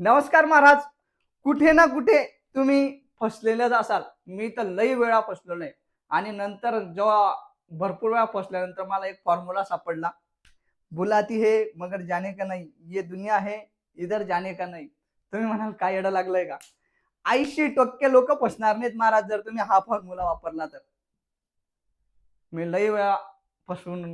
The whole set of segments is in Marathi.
नमस्कार महाराज. कुठे ना कुठे तुम्ही फसलेलेच असाल. मी तर लई वेळा फसलो नाही आणि नंतर जेव्हा भरपूर वेळा फसल्यानंतर मला एक फॉर्म्युला सापडला. बुलाती हे मगर जाने का नाही? ये दुनिया आहे इधर जाने का नाही? तुम्ही म्हणाल काय येडं लागलंय का? ऐंशी टक्के लोक फसणार नाहीत महाराज जर तुम्ही हा फॉर्म्युला वापरला तर. मी लई वेळा फसवून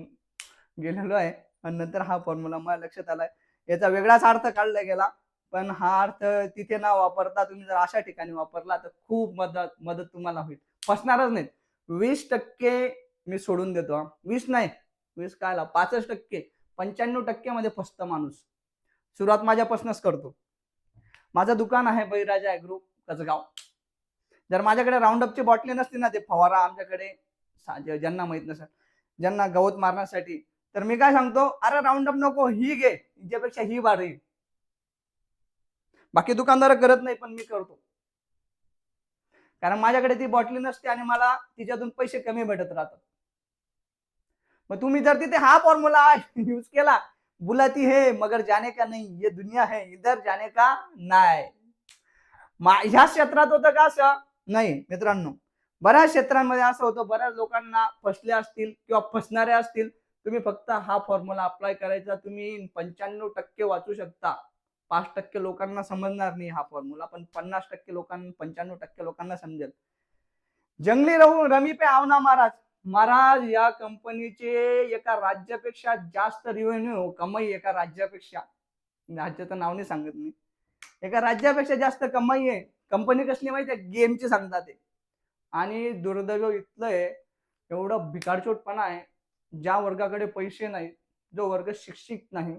गेलेलो आहे. आणि नंतर हा फॉर्म्युला मला लक्षात आलाय. याचा वेगळाच अर्थ काढला गेला. पण हा अर्थ तिथे ना वापरता तुम्ही जर अशा ठिकाणी वापरला तर खूप मदत मदत तुम्हाला होईल. फसणारच नाहीत. वीस टक्के मी सोडून देतो वीस नाही वीस काय पासष्ट टक्के. पंच्याण्णव टक्के मध्ये फसत माणूस. सुरुवात माझ्यापासूनच करतो. माझं दुकान आहे बळीराजा ॲग्रो कचगाव जर माझ्याकडे राऊंडअपची बॉटली नसती ना ते फवारा आमच्याकडे ज्यांना माहीत नसेल ज्यांना गवत मारण्यासाठी. तर मी काय सांगतो अरे राऊंडअप नको ही घे. हिच्यापेक्षा ही बारी बाकी दुकानदार करत नाही पण मी करतो. कारण माझ्याकडे ती बॉटली नसते आणि मला तिच्यातून पैसे कमी भेटत राहतात. मग तुम्ही जर तिथे हा फॉर्म्युला यूज केला बुलाती हे मगर जाने का नाही ये दुनिया है इधर जाने का नाही ह्या क्षेत्रात होतं का असं? नाही मित्रांनो. बऱ्याच क्षेत्रांमध्ये असं होतं बऱ्याच लोकांना फसले असतील किंवा फसणारे असतील तुम्ही फक्त हा फॉर्म्युला अप्लाय करायचा तुम्ही पंच्याण्णव टक्के वाचू शकता. पाच टक्के लोकांना समजणार नाही हा फॉर्म्युला पण पन्नास टक्के लोकांना पंच्याण्णव टक्के लोकांना समजेल. जंगली रहू रमी पे आवना महाराज. महाराज या कंपनीचे एका राज्यापेक्षा जास्त रिव्हेन्यू कमाई एका राज्यापेक्षा. राज्याचं नाव नाही सांगत मी. एका राज्यापेक्षा जास्त कमाई आहे. कंपनी कसली माहिती आहे? गेमची सांगतात ते. आणि दुर्दैव इथलं आहे एवढं भिकारचोटपणा आहे. ज्या वर्गाकडे पैसे नाही जो वर्ग शिक्षित नाही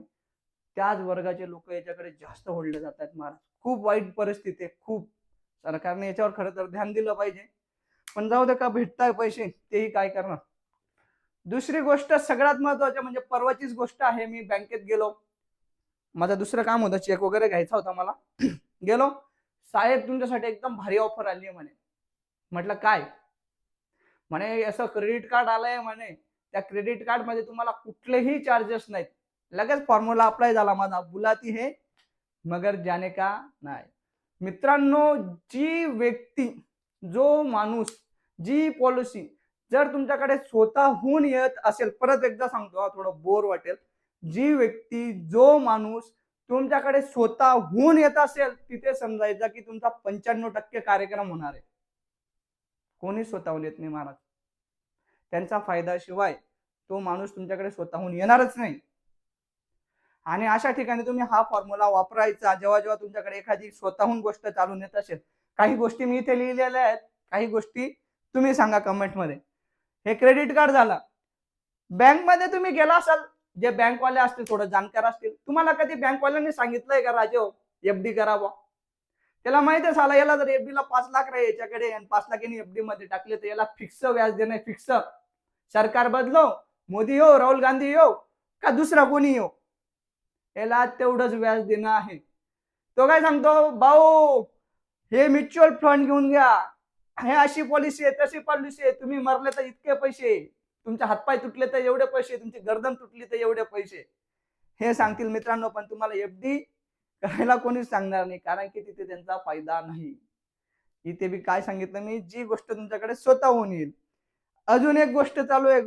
त्याच वर्गाचे लोक याच्याकडे जास्त ओढले जात आहेत महाराज. खूप वाईट परिस्थिती आहे खूप. सरकारने याच्यावर खरं तर ध्यान दिलं पाहिजे. पण जाऊ दे का भेटताय पैसे तेही काय करणार? दुसरी गोष्ट सगळ्यात महत्वाची म्हणजे परवाचीच गोष्ट आहे मी बँकेत गेलो. माझं दुसरं काम होतं चेक वगैरे घ्यायचा होता मला. गेलो. साहेब तुमच्यासाठी एकदम भारी ऑफर आली आहे म्हणे. म्हटलं काय? म्हणे असं क्रेडिट कार्ड आलंय म्हणे. त्या क्रेडिट कार्डमध्ये तुम्हाला कुठलेही चार्जेस नाहीत. लगेच फॉर्म्युला अप्लाय झाला माझा. बुलाती हे मगर जाने का नाही मित्रांनो जी व्यक्ती जो माणूस जी पॉलिसी जर तुमच्याकडे स्वतःहून येत असेल परत एकदा सांगतो थोडं बोर वाटेल. जी व्यक्ती जो माणूस तुमच्याकडे स्वतःहून येत असेल तिथे समजायचा की तुमचा पंच्याण्णव टक्के कार्यक्रम होणार आहे. कोणी स्वतःहून येत नाही महाराज. त्यांचा फायदा शिवाय तो माणूस तुमच्याकडे स्वतःहून येणारच नाही. आणि अशा ठिकाणी तुम्ही हा फॉर्म्युला वापरायचा जेव्हा जेव्हा तुमच्याकडे एखादी स्वतःहून गोष्ट चालून येत असेल काही गोष्टी मी इथे लिहिलेल्या आहेत काही गोष्टी तुम्ही सांगा कमेंटमध्ये. हे क्रेडिट कार्ड झालं. बँकमध्ये तुम्ही गेला असाल जे बँकवाले असतील थोडं जाणकार असतील तुम्हाला कधी बँकवाल्यांनी सांगितलंय का राजे? एफ डी करावा. त्याला माहिती आहे याला जर एफडी ला पाच लाख राहील याच्याकडे आणि पाच लाखांनी एफडी मध्ये टाकले तर याला फिक्स व्याज देणे फिक्स सरकार बदलो मोदी हो राहुल गांधी हो का दुसरा कोणी हो? याला तेवढंच व्याज देणं आहे. तो काय सांगतो भाऊ हे म्युच्युअल फंड घेऊन घ्या. हे अशी पॉलिसी आहे तशी पॉलिसी आहे. तुम्ही मरले तर इतके पैसे. तुमचे हातपाय तुटले तर एवढे पैसे. तुमची गर्दन तुटली तर एवढे पैसे. हे सांगतील मित्रांनो पण तुम्हाला एफडी करायला कोणीच सांगणार नाही कारण की तिथे त्यांचा फायदा नाही. इथे बी काय सांगितलं मी? जी गोष्ट तुमच्याकडे स्वतःहून येईल. अजून एक गोष्ट चालू आहे.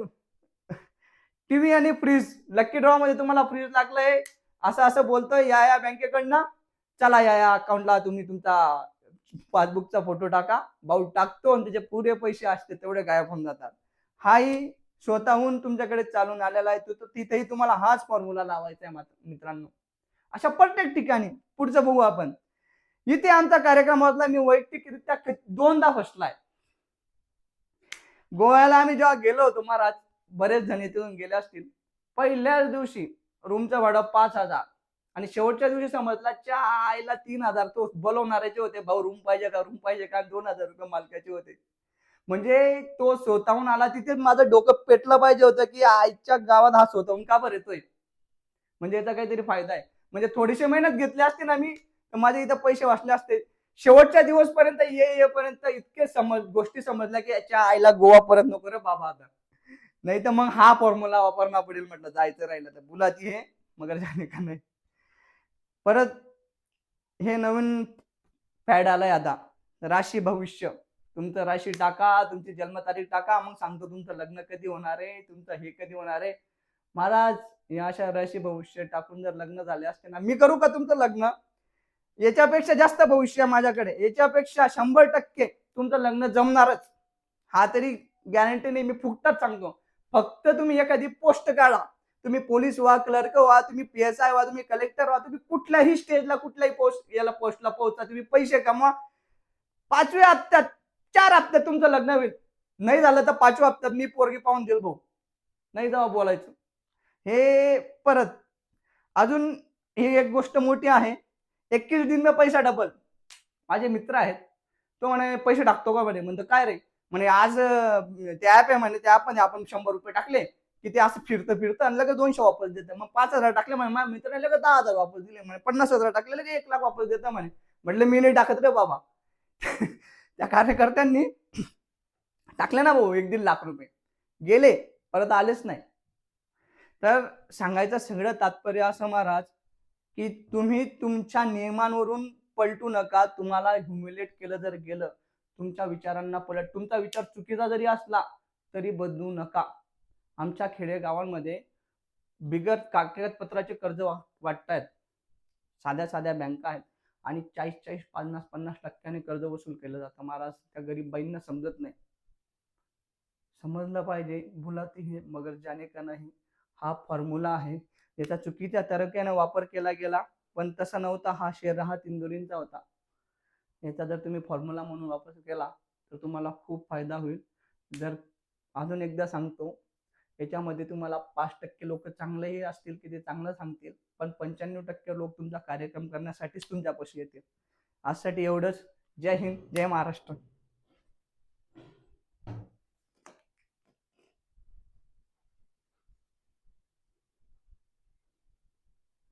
टीव्ही आणि फ्रीज. लकी ड्रॉ मध्ये तुम्हाला फ्रीज लागलाय. असं असं बोलतोय या या बँकेकडनं. चला या या अकाउंटला तुम्ही तुमचा पासबुकचा फोटो टाका. भाऊ टाकतो आणि त्याचे पुरे पैसे असते तेवढे गायब होऊन जातात. हाही स्वतःहून तुमच्याकडे चालून आलेला आहे तो तिथेही तुम्हाला हाच फॉर्म्युला लावायचा आहे मित्रांनो. अशा प्रत्येक ठिकाणी पुढचं बघू आपण. इथे आमचा कार्यक्रमातला मी वैयक्तिकरित्या दोनदा फसलाय गोव्याला आम्ही जेव्हा गेलो होतो महाराज बरेच जण इथून गेले असतील. पहिल्याच दिवशी रूमचं भाडं पाच हजार. आणि शेवटच्या दिवशी समजला च्या आईला तीन हजार. तो बोलवणाऱ्याचे होते भाऊ रूम पाहिजे का? रूम पाहिजे का? दोन हजार रुपये मालकाचे होते. म्हणजे तो स्वतःहून आला तिथे माझं डोकं पेटलं पाहिजे होतं की आईच्या गावात हा स्वतःहून का बरं येतोय? म्हणजे याचा काहीतरी फायदा आहे. म्हणजे थोडीशी मेहनत घेतली असते ना मी तर माझे इथं पैसे वाचले असते. शेवटच्या दिवस पर्यंत ये येपर्यंत इतके समज गोष्टी समजल्या की याच्या आईला गोवा परत नको रे बाबा आता. नाही तर मग हा फॉर्म्युला वापरणं पडेल म्हटलं जायचं राहिलं तर. बुलाची हे मगर जाणे का नाही. परत हे नवीन पॅड आलंय आता. राशी भविष्य. तुमचं राशी टाका तुमची जन्मतारीख टाका मग सांगतो तुमचं लग्न कधी होणार आहे तुमचं हे कधी होणार आहे. महाराज या अशा राशी भविष्य टाकून जर लग्न झाले असते ना मी करू का तुमचं लग्न? याच्यापेक्षा जास्त भविष्य माझ्याकडे. याच्यापेक्षा शंभर टक्के तुमचं लग्न जमणारच. हा तरी गॅरंटी नाही मी फुकटाच सांगतो. फक्त तुम्ही एखादी पोस्ट काढा. तुम्ही पोलीस व्हा क्लर्क व्हा तुम्ही पी एस आय व्हा तुम्ही कलेक्टर व्हा तुम्ही कुठल्याही स्टेजला कुठल्याही पोस्ट याला पोस्टला पोहोचा. तुम्ही पैसे कमवा. पाचव्या हप्त्यात चार हप्त्यात तुमचं लग्न होईल. नाही झालं तर पाचव्या हप्त्यात मी पोरगी पाहून देईल भाऊ. नाही जावा बोलायचं. हे परत. अजून ही एक गोष्ट मोठी आहे. एकवीस दिन मी पैसा डबल माझे मित्र आहेत. तो म्हणे पैसे टाकतो का म्हणे? म्हणतो काय रे? म्हणे आज ते ऍप आहे म्हणे त्या ॲपमध्ये आपण शंभर रुपये टाकले की ते असं फिरतं फिरतं आणि लगेच दोनशे वापस देतं. मग पाच हजार टाकले म्हणे माझ्या मित्राने लगेच दहा हजार वापस दिले म्हणे पन्नास हजार टाकले लगेच एक लाख वापस देतं म्हणे. म्हटलं मी नाही टाकत रे बाबा. त्या कार्यकर्त्यांनी टाकले ना भाऊ एक दीड लाख रुपये. गेले परत आलेच नाही. तर सांगायचं सगळं तात्पर्य असं महाराज की तुम्ही तुमच्या नियमांवरून पलटू नका तुम्हाला ह्युमिलेट केलं जर गेलं तुमच्या विचारांना पलट. तुमचा विचार चुकीचा जरी असला तरी बदलू नका. आमच्या खेडेगावांमध्ये बिगर कागदपत्राचे कर्ज वा- वाटतायत. साध्या साध्या बँका आहेत आणि चाळीस चाळीस पन्नास पन्नास टक्क्याने कर्ज वसूल केलं जातं. महाराज त्या गरीब बाईंना समजत नाही. समजलं पाहिजे. भुलाती हे मगर जाने का नाही? हा फॉर्म्युला आहे. याचा चुकीच्या तरीक्याने वापर केला गेला पण तसा नव्हता. हा शेर हा तिंदुरींचा होता. याचा जर तुम्ही फॉर्म्युला म्हणून वापर केला तर तुम्हाला खूप फायदा होईल. जर अजून एकदा सांगतो याच्यामध्ये तुम्हाला पाच टक्के लोक चांगलेही असतील की ते चांगलं सांगतील पण पंच्याण्णव टक्के लोक तुमचा कार्यक्रम करण्यासाठीच तुमच्यापाशी येतील. आजसाठी एवढंच. जय हिंद जय महाराष्ट्र.